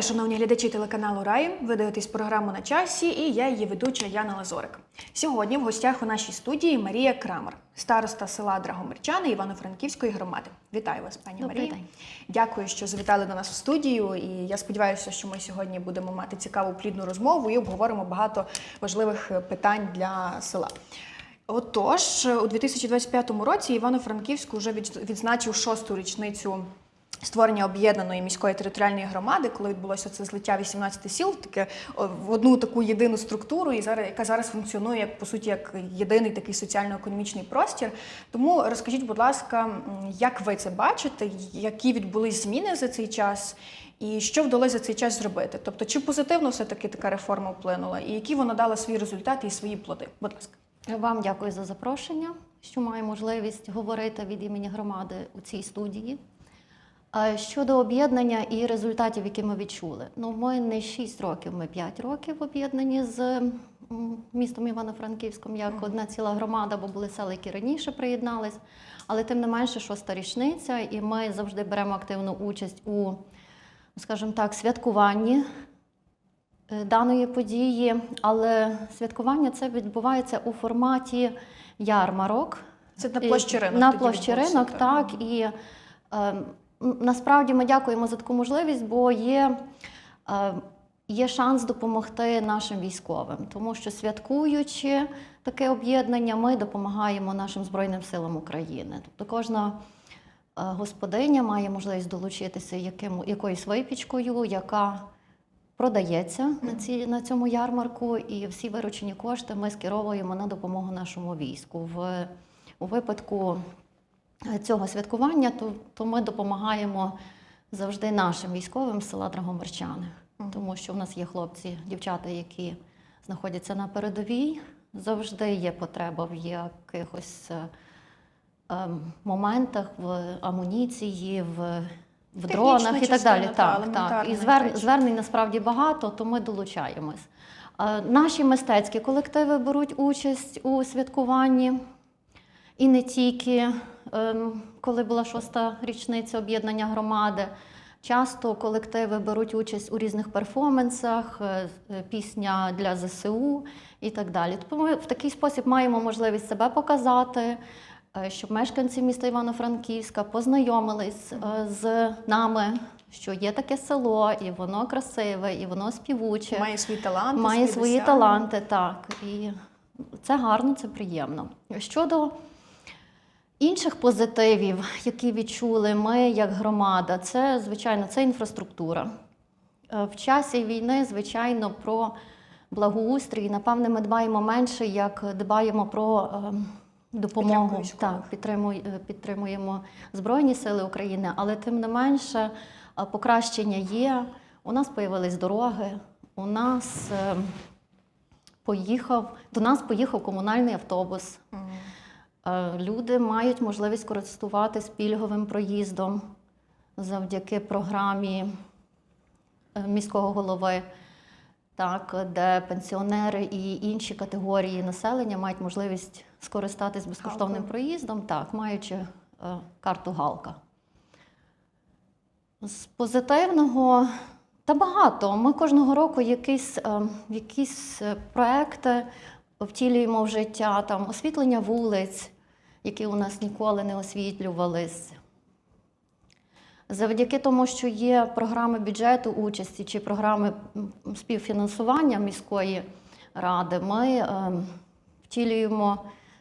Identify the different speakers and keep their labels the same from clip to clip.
Speaker 1: Вітаю, шановні глядачі телеканалу Рай. Ви дивитесь програму на часі, і я її ведуча Яна Лазорик. Сьогодні в гостях у нашій студії Марія Крамер, староста села Драгомирчани Івано-Франківської громади. Вітаю вас, пані
Speaker 2: Добрий
Speaker 1: Марія.
Speaker 2: день.
Speaker 1: Дякую, що завітали до нас в студію. І я сподіваюся, що ми сьогодні будемо мати цікаву плідну розмову і обговоримо багато важливих е, питань для села. Отож, у 2025 році Івано-Франківськ вже відзначив шосту річницю створення об'єднаної міської територіальної громади, коли відбулося це злиття 18 сіл, таке в одну таку єдину структуру, і зараз яка зараз функціонує як по суті як єдиний такий соціально-економічний простір. Тому розкажіть, будь ласка, як ви це бачите, які відбулись зміни за цей час? І що вдалося за цей час зробити? Тобто, чи позитивно все-таки така реформа вплинула, і які вона дала свої результати і свої плоди? Будь ласка.
Speaker 2: Вам дякую за запрошення, що маю можливість говорити від імені громади у цій студії. Щодо об'єднання і результатів, які ми відчули. Ну, ми не 6 років, ми 5 років об'єднані з містом Івано-Франківськом як одна ціла громада, бо були села, які раніше приєднались. Але тим не менше, шоста річниця, і ми завжди беремо активну участь у, скажімо так, святкуванні е, даної події, але святкування це відбувається у форматі ярмарок.
Speaker 1: Це на площі ринок.
Speaker 2: На площі ринок, так. І е, м, насправді ми дякуємо за таку можливість, бо є, е, є шанс допомогти нашим військовим, тому що святкуючи таке об'єднання, ми допомагаємо нашим Збройним силам України. Тобто кожна е, господиня має можливість долучитися яким, якоюсь випічкою, яка продається на, ці, на цьому ярмарку, і всі виручені кошти ми скеровуємо на допомогу нашому війську. В, у випадку цього святкування, то, то ми допомагаємо завжди нашим військовим з села Драгомирчани, тому що в нас є хлопці, дівчата, які знаходяться на передовій. Завжди є потреба в якихось е, ем, моментах, в амуніції, в, в
Speaker 1: Технічна
Speaker 2: дронах і так
Speaker 1: частина,
Speaker 2: далі.
Speaker 1: та,
Speaker 2: Так, так. І звер, звернень насправді багато, то ми долучаємось. Е, Наші мистецькі колективи беруть участь у святкуванні. І не тільки, коли була шоста річниця об'єднання громади. Часто колективи беруть участь у різних перформансах, е, е, пісня для ЗСУ і так далі. Тому ми в такий спосіб маємо можливість себе показати, е, щоб мешканці міста Івано-Франківська познайомились з нами, що є таке село, і воно красиве, і воно співуче
Speaker 1: Має свій талант,
Speaker 2: має свої таланти, так. І це гарно, це приємно. Щодо інших позитивів, які відчули ми як громада, це, звичайно, це інфраструктура. Е, В часі війни, звичайно, про благоустрій, напевне, ми дбаємо менше, як дбаємо про ем, допомогу. Так, е, підтримуємо Збройні Сили України, але тим не менше е, покращення є. У нас появились дороги, у нас е, поїхав, до нас поїхав комунальний автобус.
Speaker 1: Мгм.
Speaker 2: Е, Люди мають можливість користуватись пільговим проїздом завдяки програмі е, міського голови, так, де пенсіонери і інші категорії населення мають можливість скористатись безкоштовним
Speaker 1: Галкою.
Speaker 2: проїздом, так, маючи е, карту Галка. З позитивного та багато. Ми кожного року якісь, якісь проекти втілюємо в життя, там освітлення вулиць, які у нас ніколи не освітлювались. Завдяки тому, що є програми бюджету участі чи програми співфінансування міської ради, ми е, втілюємо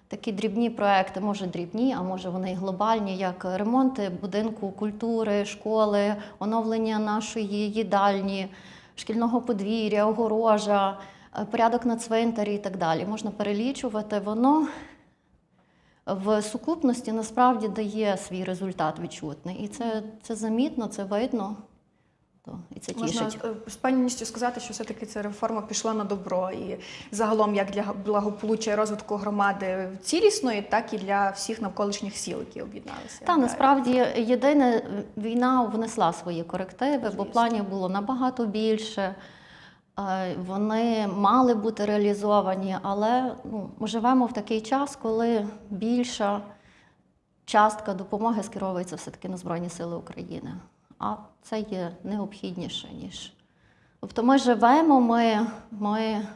Speaker 2: такі дрібні проекти, може дрібні, а може вони і глобальні, як ремонти будинку культури, школи, оновлення нашої їдальні, шкільного подвір'я, огорожа, порядок на цвинтарі і так далі. Можна перелічувати. Воно в сукупності насправді дає свій результат відчутний. І це, це замітно, це видно. То, і це
Speaker 1: Можна
Speaker 2: тішить.
Speaker 1: е, з певністю сказати, що все-таки ця реформа пішла на добро і загалом як для благополуччя і розвитку громади цілісної, так і для всіх навколишніх сіл, які об'єдналися.
Speaker 2: Та насправді єдине війна внесла свої корективи, бо планів було набагато більше. Е, Вони мали бути реалізовані, але ну, ми живемо в такий час, коли більша частка допомоги скеровується все-таки на Збройні Сили України. А це є необхідніше, ніж Тобто ми живемо, ми, ми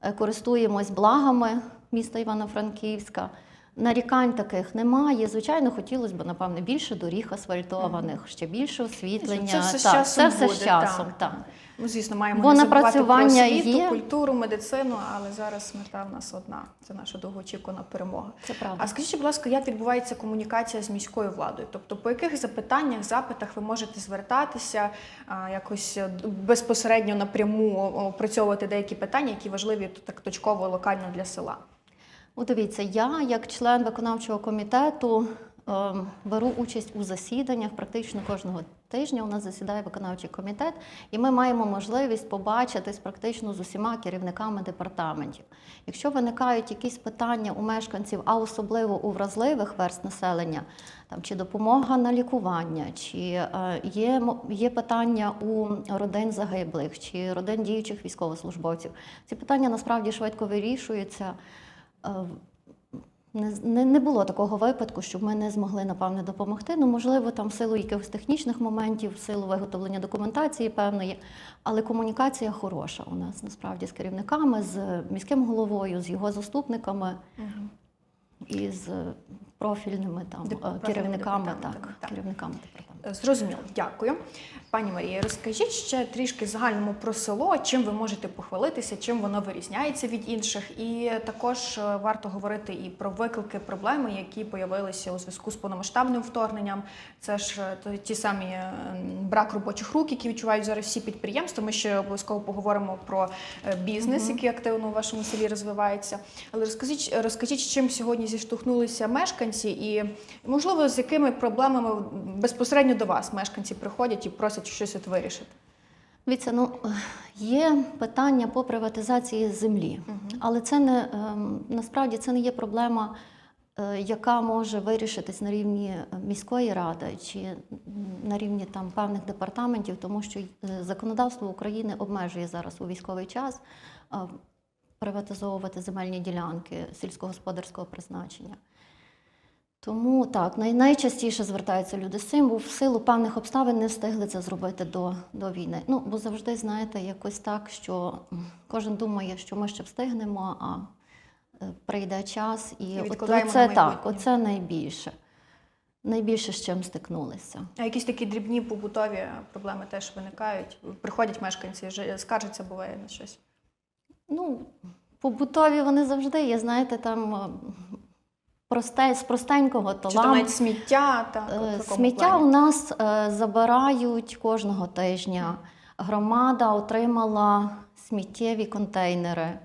Speaker 2: е, користуємось благами міста Івано-Франківська. Нарікань таких немає. Звичайно, хотілося б, напевне, більше доріг асфальтованих, ще більше освітлення.
Speaker 1: Це все з
Speaker 2: Так,
Speaker 1: часом
Speaker 2: це все
Speaker 1: буде,
Speaker 2: з часом.
Speaker 1: так,
Speaker 2: Так.
Speaker 1: Ну, звісно, маємо
Speaker 2: Бо
Speaker 1: не забувати про освіту,
Speaker 2: є.
Speaker 1: культуру, медицину, але зараз мета в нас одна. Це наша довгоочікувана перемога.
Speaker 2: Це правда.
Speaker 1: А скажіть, будь ласка, як відбувається комунікація з міською владою? Тобто, по яких запитаннях, запитах ви можете звертатися, якось е, безпосередньо напряму опрацьовувати деякі питання, які важливі так точково, локально для села?
Speaker 2: Ну, дивіться, я як член виконавчого комітету ем, беру участь у засіданнях практично кожного тижня. У нас засідає виконавчий комітет, і ми маємо можливість побачитись практично з усіма керівниками департаментів. Якщо виникають якісь питання у мешканців, а особливо у вразливих верст населення, там чи допомога на лікування, чи е, є, є питання у родин загиблих, чи родин діючих військовослужбовців. Ці питання насправді швидко вирішуються. Е, Не, не, було такого випадку, щоб ми не змогли напевне допомогти. Ну, можливо, там в силу якихось технічних моментів, в силу виготовлення документації певної, але комунікація хороша у нас насправді з керівниками, з міським головою, з його заступниками і з профільними там
Speaker 1: Деп-
Speaker 2: е, керівниками,
Speaker 1: департаментами,
Speaker 2: так,
Speaker 1: так.
Speaker 2: керівниками департаменту.
Speaker 1: Зрозуміло, дякую. Пані Марія, розкажіть ще трішки загальному про село, чим ви можете похвалитися, чим воно вирізняється від інших. І також е, варто говорити і про виклики, проблеми, які появилися у зв'язку з повномасштабним вторгненням. Це ж е, ті самі брак робочих рук, які відчувають зараз всі підприємства. Ми ще обов'язково поговоримо про бізнес, який активно у вашому селі розвивається. Але розкажіть, розкажіть, чим сьогодні зіштовхнулися мешканці, і можливо з якими проблемами безпосередньо до вас мешканці приходять і просять щось от вирішити.
Speaker 2: Дивіться, ну є питання по приватизації землі, але це не ем, насправді це не є проблема, е, яка може вирішитись на рівні міської ради чи на рівні там певних департаментів, тому що е, законодавство України обмежує зараз у військовий час е, приватизовувати земельні ділянки сільськогосподарського призначення. Тому так, най- найчастіше звертаються люди з цим, бо в силу певних обставин не встигли це зробити до, до війни. Ну, бо завжди, знаєте, якось так, що кожен думає, що ми ще встигнемо, а е, прийде час, і,
Speaker 1: І
Speaker 2: от це так, оце найбільше. Найбільше з чим стикнулися.
Speaker 1: А якісь такі дрібні побутові проблеми теж виникають. Приходять мешканці, скаржаться буває на щось.
Speaker 2: Ну, побутові вони завжди є, знаєте, там просте, з простенького то
Speaker 1: Чи там навіть сміття, так
Speaker 2: Е,
Speaker 1: в
Speaker 2: Сміття
Speaker 1: плані.
Speaker 2: у нас е, забирають кожного тижня. Громада отримала сміттєві контейнери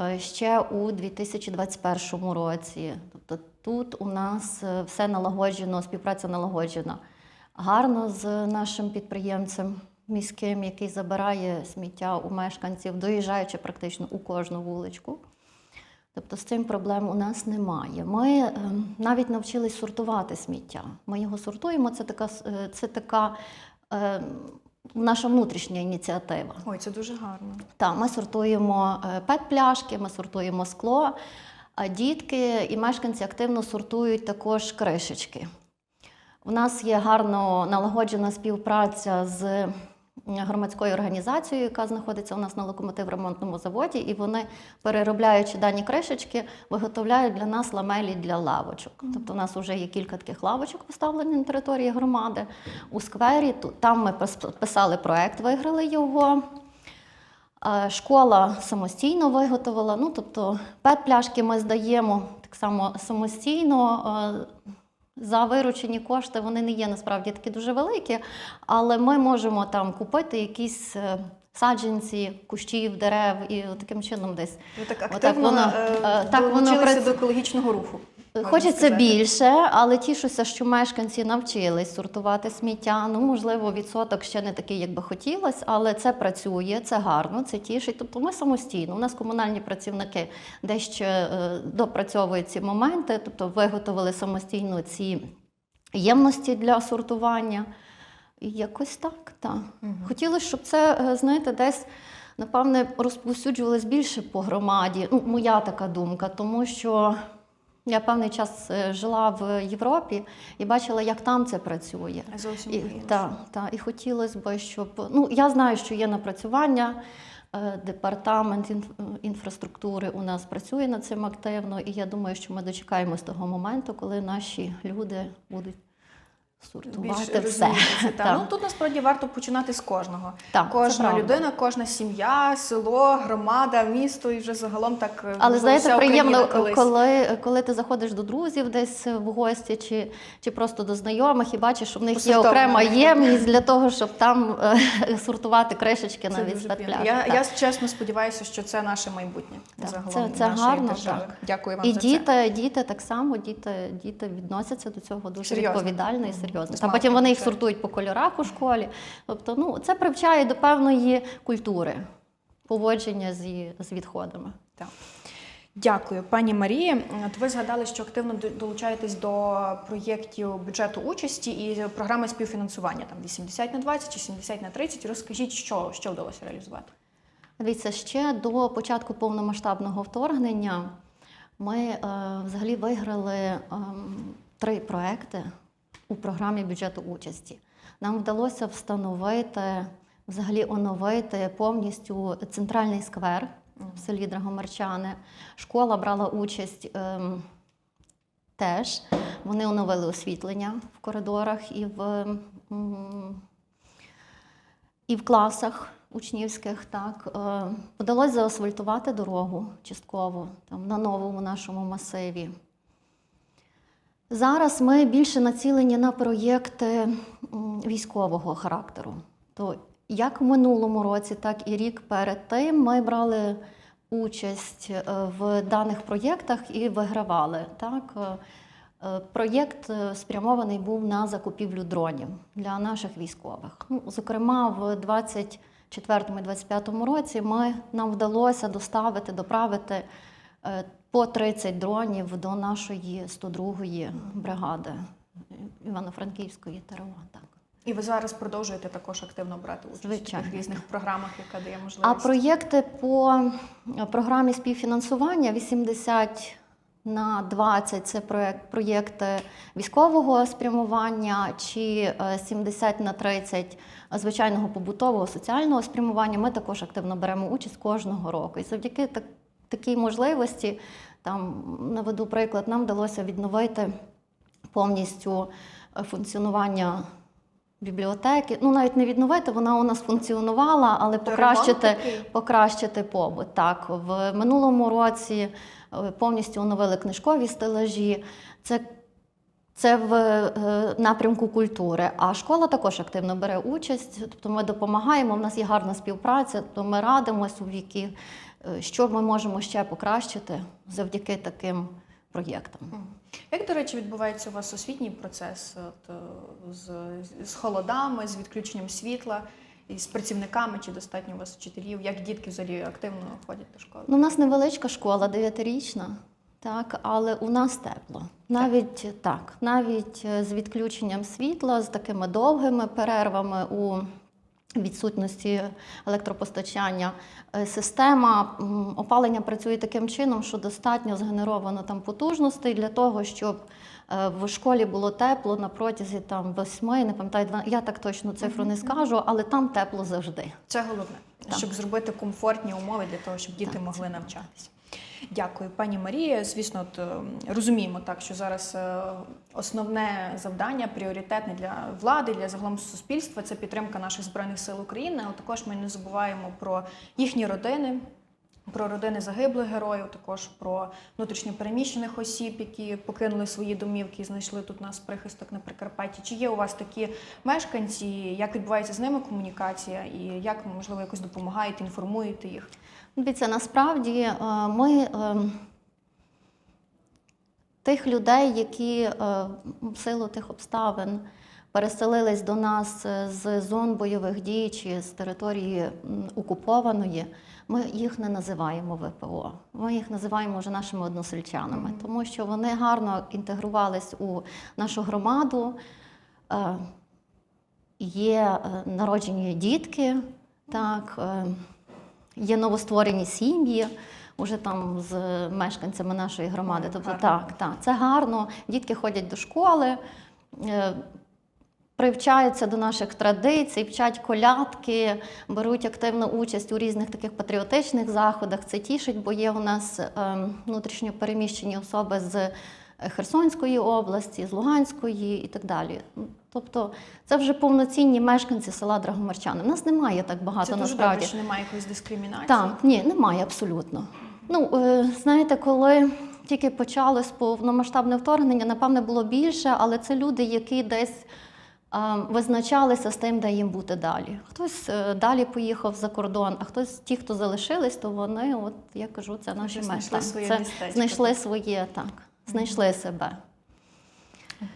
Speaker 2: е, ще у 2021 році. Тобто тут у нас все налагоджено, співпраця налагоджена гарно з нашим підприємцем міським, який забирає сміття у мешканців, доїжджаючи практично у кожну вуличку. Тобто з цим проблем у нас немає. Ми ем, навіть навчились сортувати сміття. Ми його сортуємо. Це така, е, це така е, наша внутрішня ініціатива.
Speaker 1: Ой, це дуже гарно.
Speaker 2: Так, ми сортуємо е, пет-пляшки, ми сортуємо скло, а дітки і мешканці активно сортують також кришечки. У нас є гарно налагоджена співпраця з громадською організацією, яка знаходиться у нас на локомотив-ремонтному заводі, і вони, переробляючи дані кришечки, виготовляють для нас ламелі для лавочок. Тобто, у нас вже є кілька таких лавочок поставлені на території громади у сквері. Там ми писали проект, виграли його. Е, Школа самостійно виготовила. Ну, тобто, пет-пляшки ми здаємо так само самостійно. За виручені кошти вони не є насправді такі дуже великі, але ми можемо там купити якісь е, саджанці, кущів, дерев і таким чином десь.
Speaker 1: Ви так
Speaker 2: Отак
Speaker 1: активно
Speaker 2: воно,
Speaker 1: е,
Speaker 2: е, так воно
Speaker 1: долучилися до екологічного руху.
Speaker 2: Хочеться
Speaker 1: сказати.
Speaker 2: більше, але тішуся, що мешканці навчились сортувати сміття. Ну, можливо, відсоток ще не такий, як би хотілося, але це працює, це гарно, це тішить. Тобто ми самостійно. У нас комунальні працівники дещо е, допрацьовують ці моменти, тобто виготовили самостійно ці ємності для сортування. Якось так, так. Хотілося, щоб це, е, знаєте, десь. Напевне, розповсюджувалось більше по громаді. Ну, моя така думка, тому що Я певний час е, жила в Європі і бачила, як там це працює.
Speaker 1: Зовсім
Speaker 2: І, та, та, і хотілося б, щоб ну я знаю, що є напрацювання. е, Департамент інф- інфраструктури у нас працює над цим активно, і я думаю, що ми дочекаємось того моменту, коли наші люди будуть сортувати все.
Speaker 1: розуміється, та. Ну тут насправді варто починати з кожного.
Speaker 2: Це
Speaker 1: кожна людина, кожна сім'я, село, громада, місто і вже загалом так. е,
Speaker 2: Але знаєте, приємно,
Speaker 1: колись.
Speaker 2: коли, коли ти заходиш до друзів десь в гості чи, чи просто до знайомих і бачиш, що в них є окрема ємність для того, щоб там е, сортувати кришечки
Speaker 1: Це
Speaker 2: навіть з пляшок.
Speaker 1: Я, я чесно сподіваюся, що це наше майбутнє.
Speaker 2: Так,
Speaker 1: загалом
Speaker 2: це- це гарно,
Speaker 1: держави.
Speaker 2: так.
Speaker 1: Дякую вам
Speaker 2: І
Speaker 1: за це.
Speaker 2: діти, діти так само, діти, діти відносяться до цього дуже
Speaker 1: Серйозно.
Speaker 2: відповідально і серйозно.
Speaker 1: З
Speaker 2: Та потім вони їх сортують по кольорах у школі. Тобто, ну це привчає до певної культури поводження зі, з відходами.
Speaker 1: Так. Дякую, пані Марії. От ви згадали, що активно долучаєтесь до проєктів бюджету участі і програми співфінансування там 80 на 20 чи 70 на 30. Розкажіть, що, що вдалося реалізувати?
Speaker 2: Дивіться, ще до початку повномасштабного вторгнення ми е, взагалі виграли ем, три проекти у програмі бюджету участі. Нам вдалося встановити, взагалі оновити повністю центральний сквер в селі Драгомарчани. Школа брала участь. ем, Теж вони оновили освітлення в коридорах і в м, і в класах учнівських так е, вдалося заасфальтувати дорогу частково там на новому нашому масиві. Зараз ми більше націлені на проєкти військового характеру. То як в минулому році, так і рік перед тим ми брали участь е, в даних проєктах і вигравали. Так? Е, Е, Проєкт спрямований був на закупівлю дронів для наших військових. Ну, зокрема, в 24-25 році ми, нам вдалося доставити, доправити по 30 дронів до нашої 102-ї бригади Івано-Франківської ТРО. Так.
Speaker 1: І ви зараз продовжуєте також активно брати участь
Speaker 2: Звичайно.
Speaker 1: тих різних програмах, яка дає можливість.
Speaker 2: А проєкти по е, програмі співфінансування 80 на 20 це проєкт, проєкти військового спрямування, чи е, 70 на 30 звичайного побутового соціального спрямування. Ми також активно беремо участь кожного року. І завдяки так, такій можливості, там наведу приклад, нам вдалося відновити повністю е, функціонування бібліотеки. Ну, навіть не відновити, вона у нас функціонувала, але покращити, покращити побут. Так, в минулому році е, повністю оновили книжкові стелажі. Це це в е, напрямку культури. А школа також активно бере участь. Тобто ми допомагаємо. У нас є гарна співпраця, то ми радимося у віки, що ми можемо ще покращити завдяки таким проєктам.
Speaker 1: Як, до речі, відбувається у вас освітній процес от, е, з, з холодами, з відключенням світла, і з працівниками, чи достатньо у вас вчителів? Як дітки взагалі активно ходять до школи?
Speaker 2: Ну, у нас невеличка школа, дев'ятирічна, так, але у нас тепло. Навіть так, навіть е, з відключенням світла, з такими довгими перервами у відсутності електропостачання, е, система опалення працює таким чином, що достатньо згенеровано там потужностей для того, щоб е, в школі було тепло на протязі там восьми, не пам'ятаю, я так точно цифру не скажу, але там тепло завжди.
Speaker 1: Це головне,
Speaker 2: Так.
Speaker 1: щоб зробити комфортні умови для того, щоб діти
Speaker 2: Так,
Speaker 1: могли навчатися. Дякую, пані Марія. Звісно, от, е, розуміємо так, що зараз е, основне завдання, пріоритетне для влади, для загалом суспільства це підтримка наших збройних сил України. Але також ми не забуваємо про їхні родини. Про родини загиблих героїв, також про внутрішньо переміщених осіб, які покинули свої домівки і знайшли тут нас прихисток на Прикарпатті. Чи є у вас такі мешканці? Як відбувається з ними комунікація, і як можливо якось допомагаєте, інформуєте їх?
Speaker 2: Дивіться, насправді е, ми ем, тих людей, які е, в силу тих обставин переселились до нас е, з зон бойових дій чи з території окупованої, ми їх не називаємо ВПО. Ми їх називаємо вже нашими односельчанами, тому що вони гарно інтегрувались у нашу громаду. Е, Є е, народжені дітки, так, є новостворені сім'ї. уже там з мешканцями нашої громади. Тобто,
Speaker 1: гарно.
Speaker 2: так, так, це гарно. Дітки ходять до школи. Привчаються до наших традицій, вчать колядки, беруть активну участь у різних таких патріотичних заходах. Це тішить, бо є у нас ем, внутрішньо переміщені особи з е, Херсонської області, з Луганської і так далі. Тобто це вже повноцінні мешканці села Драгомарчани. У нас немає так багато
Speaker 1: Це дуже
Speaker 2: насправді.
Speaker 1: добре, що немає якоїсь дискримінації.
Speaker 2: Так, ні, немає абсолютно. Ну, е, знаєте, коли тільки почалось повномасштабне вторгнення, напевне, було більше, але це люди, які десь визначалися з тим, де їм бути далі. Хтось е, далі поїхав за кордон, а хтось, ті, хто залишились, то вони, от я кажу, це наші мешканці. знайшли своє, так, знайшли себе.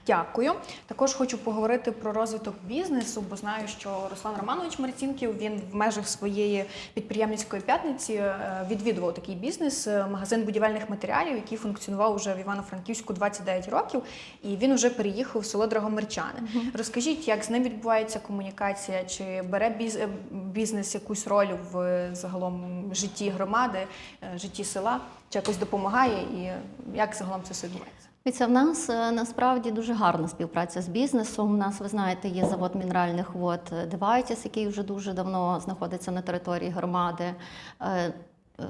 Speaker 1: Дякую. Також хочу поговорити про розвиток бізнесу, бо знаю, що Руслан Романович Марцінків він в межах своєї підприємницької п'ятниці е, відвідував такий бізнес, е, магазин будівельних матеріалів, який функціонував уже в Івано-Франківську 29 років, і він вже переїхав в село Драгомирчани. Розкажіть, як з ним відбувається комунікація? Чи бере е, бізнес якусь роль в загалом житті громади, житті села? Чи якось допомагає? І як загалом це все відбувається?
Speaker 2: Дивіться, в нас е, насправді дуже гарна співпраця з бізнесом. У нас, ви знаєте, є завод мінеральних вод Девайтіс, який вже дуже давно знаходиться на території громади. Е, е,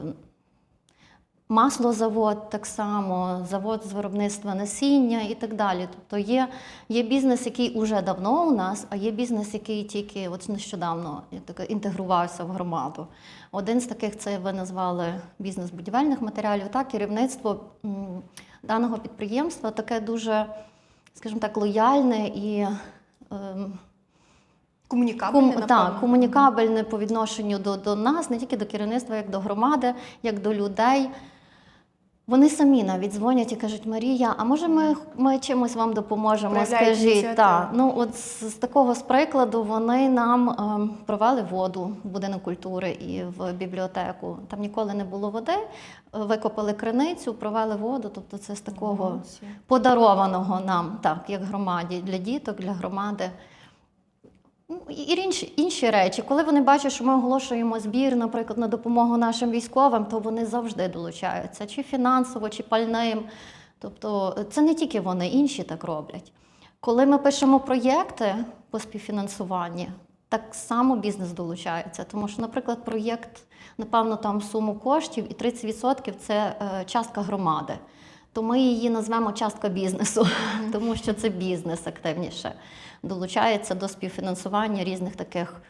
Speaker 2: Маслозавод так само, завод з виробництва насіння і так далі. Тобто є, є бізнес, який уже давно у нас, а є бізнес, який тільки от нещодавно інтегрувався в громаду. Один з таких це ви назвали бізнес будівельних матеріалів. Так, керівництво даного підприємства таке дуже, скажімо так, лояльне і. ем,
Speaker 1: Комунікабельне,
Speaker 2: Ком, так, комунікабельне по відношенню до, до нас, не тільки до керівництва, як до громади, як до людей. Вони самі навіть дзвонять і кажуть, Марія, а може ми, ми чимось вам допоможемо?
Speaker 1: Проявляють
Speaker 2: Скажіть, так. Ну, от з, з такого з прикладу вони нам ем, провели воду в будинок культури і в бібліотеку. Там ніколи не було води. Е, Викопали криницю, провели воду. Тобто це з такого подарованого нам, так, як громаді, для діток, для громади. І і інші, інші речі, коли вони бачать, що ми оголошуємо збір, наприклад, на допомогу нашим військовим, то вони завжди долучаються, чи фінансово, чи пальним. Тобто це не тільки вони, інші так роблять. Коли ми пишемо проєкти по співфінансуванні, так само бізнес долучається. Тому що, наприклад, проєкт, напевно, там суму коштів, і 30% це е, частка громади. То ми її назвемо частка бізнесу, тому що це бізнес активніше долучається до співфінансування різних таких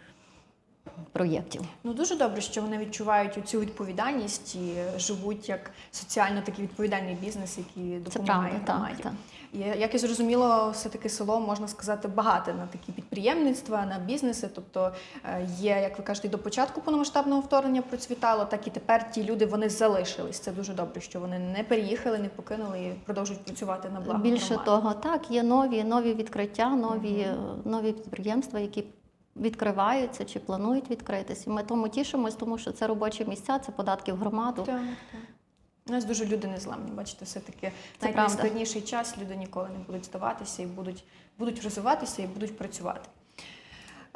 Speaker 2: проєктів.
Speaker 1: Ну дуже добре, що вони відчувають цю відповідальність і живуть як соціально такий відповідальний бізнес, який
Speaker 2: Це
Speaker 1: допомагає
Speaker 2: правда, так,
Speaker 1: громаді.
Speaker 2: так.
Speaker 1: І як я зрозуміла, все таки село можна сказати багате на такі підприємництва, на бізнеси. Тобто е, є, як ви кажете, до початку повномасштабного вторгнення процвітало, так і тепер ті люди вони залишились. Це дуже добре, що вони не переїхали, не покинули і продовжують працювати на благо
Speaker 2: Більше
Speaker 1: громади.
Speaker 2: того, так, є нові, нові відкриття, нові, е, нові підприємства, які відкриваються чи планують відкритись. І ми тому тішимось, тому що це робочі місця, це податки в громаду.
Speaker 1: Так, так. У нас дуже люди незламні. Бачите, все-таки
Speaker 2: Це
Speaker 1: навіть
Speaker 2: правда.
Speaker 1: найскладніший час люди ніколи не будуть здаватися і будуть, будуть розвиватися і будуть працювати.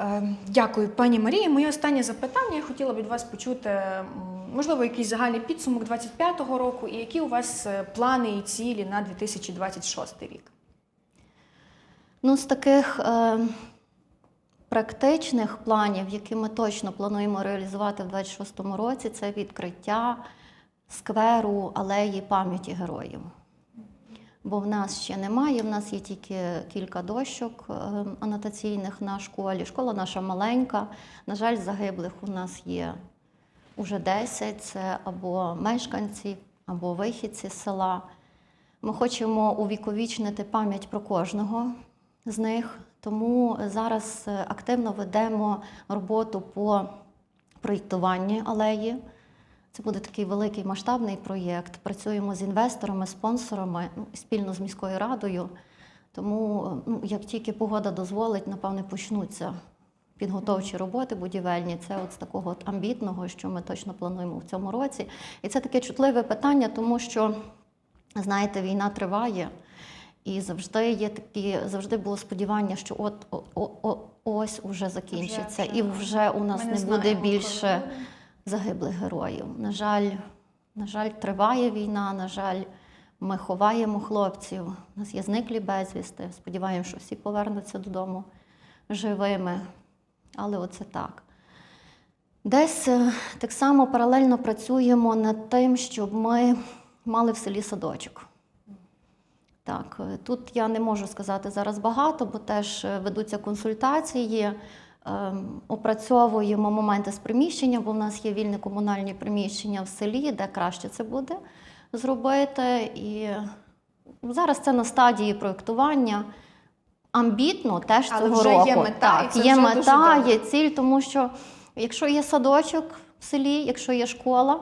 Speaker 1: Е, Дякую, пані Марії. Моє останнє запитання. Я хотіла б від вас почути, можливо, якийсь загальний підсумок 25-го року, і які у вас е, плани і цілі на 2026 рік.
Speaker 2: Ну, з таких е, практичних планів, які ми точно плануємо реалізувати в 26-му році, це відкриття скверу алеї пам'яті героїв. Бо в нас ще немає, в нас є тільки кілька дощок е, анотаційних на школі. Школа наша маленька. На жаль, загиблих у нас є уже 10. Це або мешканці, або вихідці з села. Ми хочемо увіковічнити пам'ять про кожного з них, тому зараз е, активно ведемо роботу по проєктуванню алеї. Це буде такий великий масштабний проєкт. Працюємо з інвесторами, спонсорами ну, спільно з міською радою. Тому, е, ну, як тільки погода дозволить, напевне, почнуться підготовчі роботи будівельні. Це от з такого от амбітного, що ми точно плануємо в цьому році. І це таке чутливе питання, тому що, знаєте, війна триває. І завжди є такі, завжди було сподівання, що от о, о, ось уже закінчиться,
Speaker 1: Вже,
Speaker 2: і
Speaker 1: вже.
Speaker 2: у нас не,
Speaker 1: не
Speaker 2: буде більше загиблих героїв. На жаль, На жаль, триває війна, на жаль, ми ховаємо хлопців. У нас є зниклі безвісти. Сподіваємося, що всі повернуться додому живими. Але оце так. Десь е, так само паралельно працюємо над тим, щоб ми мали в селі садочок. Так, е, тут я не можу сказати зараз багато, бо теж е, ведуться консультації, ем, опрацьовуємо моменти з приміщення, бо в нас є вільне комунальні приміщення в селі, де краще це буде зробити. І зараз це на стадії проєктування. Амбітно теж
Speaker 1: Але
Speaker 2: цього
Speaker 1: вже є
Speaker 2: року.
Speaker 1: мета, і
Speaker 2: так,
Speaker 1: це
Speaker 2: є
Speaker 1: вже дуже
Speaker 2: мета,
Speaker 1: добре.
Speaker 2: є ціль, тому що якщо є садочок в селі, якщо є школа,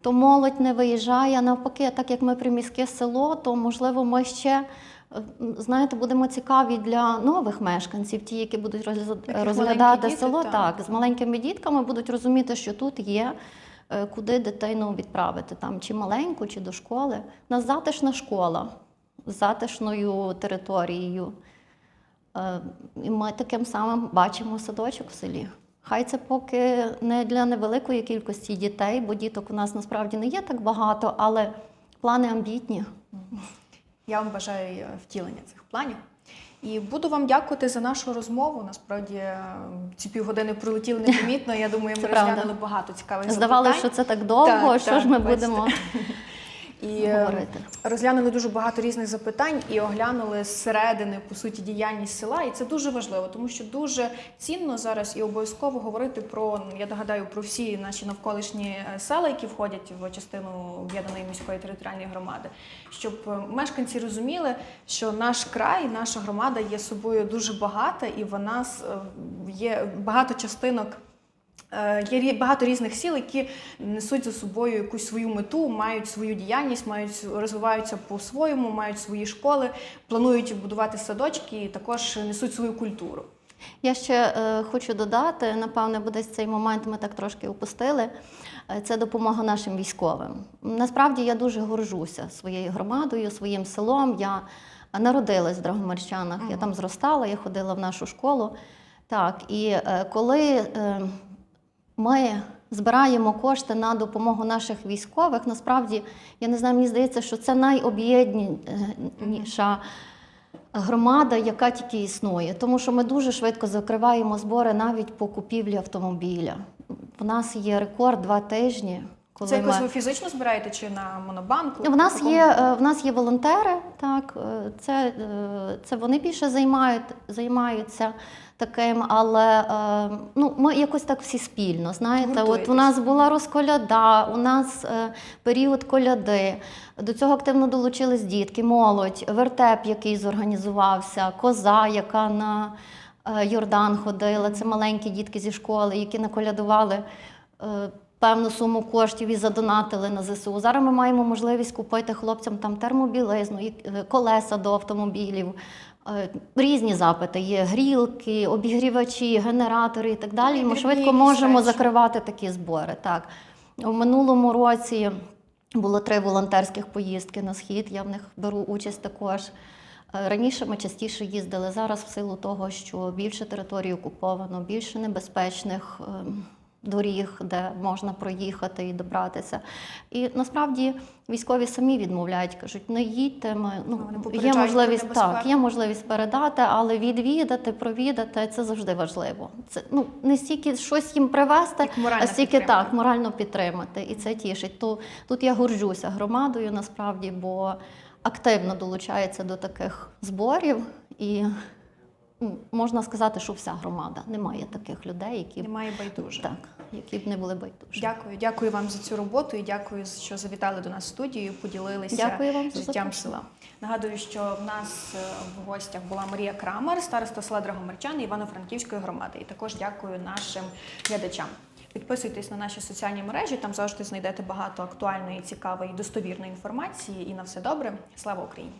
Speaker 2: то молодь не виїжджає. Навпаки, так як ми приміське село, то можливо ми ще. е, Знаєте, будемо цікаві для нових мешканців, ті, які будуть
Speaker 1: Таких
Speaker 2: розглядати
Speaker 1: маленькі діти,
Speaker 2: село,
Speaker 1: так.
Speaker 2: так, з маленькими дітками будуть розуміти, що тут є е, куди дитину відправити, там чи маленьку, чи до школи. У нас затишна школа з затишною територією. Е, І ми таким самим бачимо садочок в селі. Хай це поки не для невеликої кількості дітей, бо діток у нас насправді не є так багато, але плани амбітні.
Speaker 1: Я вам бажаю е, втілення цих планів. І буду вам дякувати за нашу розмову. Насправді е, ці півгодини пролетіли непомітно. Я думаю, ми
Speaker 2: Це правда.
Speaker 1: розглянули багато цікавих
Speaker 2: Здавалося, що це так довго,
Speaker 1: Так,
Speaker 2: що
Speaker 1: так,
Speaker 2: ж ми
Speaker 1: бачите.
Speaker 2: будемо
Speaker 1: І е,
Speaker 2: говорити.
Speaker 1: розглянули дуже багато різних запитань і оглянули зсередини по суті діяльність села. І це дуже важливо, тому що дуже цінно зараз і обов'язково говорити про я нагадаю про всі наші навколишні е, села, які входять в частину об'єднаної міської територіальної громади, щоб е, мешканці розуміли, що наш край, наша громада є собою дуже багата, і вона є багато частинок. Е, Є багато різних сіл, які несуть за собою якусь свою мету, мають свою діяльність, мають розвиваються по-своєму, мають свої школи, планують будувати садочки і також несуть свою культуру.
Speaker 2: Я ще е, хочу додати, напевне, бо десь цей момент ми так трошки упустили. Е, Це допомога нашим військовим. Насправді я дуже горжуся своєю громадою, своїм селом. Я народилась в Драгомирчанах, я там зростала, я ходила в нашу школу. Так, і е, коли е, ми збираємо кошти на допомогу наших військових, насправді, я не знаю, мені здається, що це найоб'єдніша громада, яка тільки існує. Тому що ми дуже швидко закриваємо збори навіть по купівлі автомобіля. У нас є рекорд два тижні. Коли
Speaker 1: Це якось
Speaker 2: ми...
Speaker 1: ви фізично збираєте чи на монобанку?
Speaker 2: В нас є е, в нас є волонтери, так е, це, е, це вони більше займають, займаються таким, але ну ми якось так всі спільно. Знаєте, от у нас була розколяда, у нас період коляди. До цього активно долучились дітки, молодь, вертеп, який зорганізувався, коза, яка на Йордан ходила. Це маленькі дітки зі школи, які наколядували. Певну суму коштів і задонатили на ЗСУ. Зараз ми маємо можливість купити хлопцям там термобілизну, і, е, колеса до автомобілів. Е, Різні запити є грілки, обігрівачі, генератори і так далі. І ми швидко можемо закривати такі збори. Так. У минулому році було три волонтерських поїздки на схід. Я в них беру участь також. Е, Раніше ми частіше їздили зараз, в силу того, що більше територій окуповано, більше небезпечних ем, доріг, де можна проїхати і добратися. І насправді військові самі відмовляють, кажуть, не їдьте. Ми ну є можливість так, є можливість передати, але відвідати, провідати це завжди важливо. Це ну не стільки щось їм привезти, а стільки так морально підтримати, і це тішить. То тут я горжуся громадою насправді, бо активно долучається до таких зборів і. Можна сказати, що вся громада немає таких людей, які б
Speaker 1: Немає байдуже.
Speaker 2: так, які б не були байдужі.
Speaker 1: Дякую, дякую вам за цю роботу і дякую, що завітали до нас в студію, поділилися
Speaker 2: Дякую вам за
Speaker 1: життям села. Нагадую, що в нас е, в гостях була Марія Крамер, староста села Драгомирчани Івано-Франківської громади. І також дякую нашим глядачам. Підписуйтесь на наші соціальні мережі, там завжди знайдете багато актуальної, цікавої, достовірної інформації. І на все добре. Слава Україні!